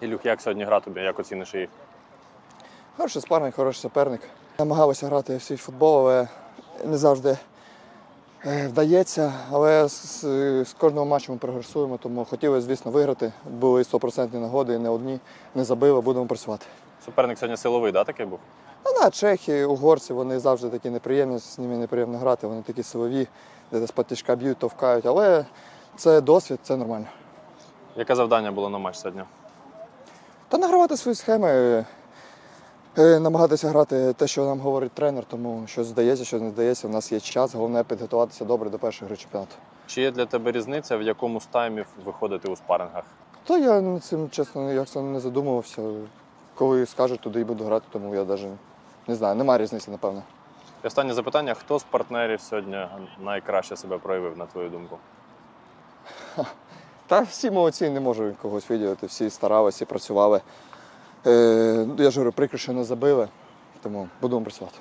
Ілюх, як сьогодні гра тобі? Як оціниш її? Хороший спарник, хороший суперник. Намагалися грати в свій футбол, але не завжди е, вдається. Але з, з кожного матчу ми прогресуємо, тому хотіли, звісно, виграти. Були 100% нагоди, і не одні не забили, будемо працювати. Суперник сьогодні силовий, да, такий був? Ну, да, чехи, угорці, вони завжди такі неприємні, з ними неприємно грати, вони такі силові, де з потічка б'ють, товкають. Але це досвід, це нормально. Яке завдання було на матч сьогодні? Та награвати свої схеми, е, е, намагатися грати те, що нам говорить тренер, тому що здається, що не здається, у нас є час, головне підготуватися добре до першої гри чемпіонату. Чи є для тебе різниця, в якому з таймів виходити у спарингах? То я над цим, чесно, як це не задумувався. Коли скажуть, туди і буду грати, тому я навіть не знаю, немає різниці, напевно. І останнє запитання: хто з партнерів сьогодні найкраще себе проявив, на твою думку? Та всі молодці, не можу когось виділити, всі старалися, працювали. Е, я ж говорю, прикро, що не забили, тому будемо працювати.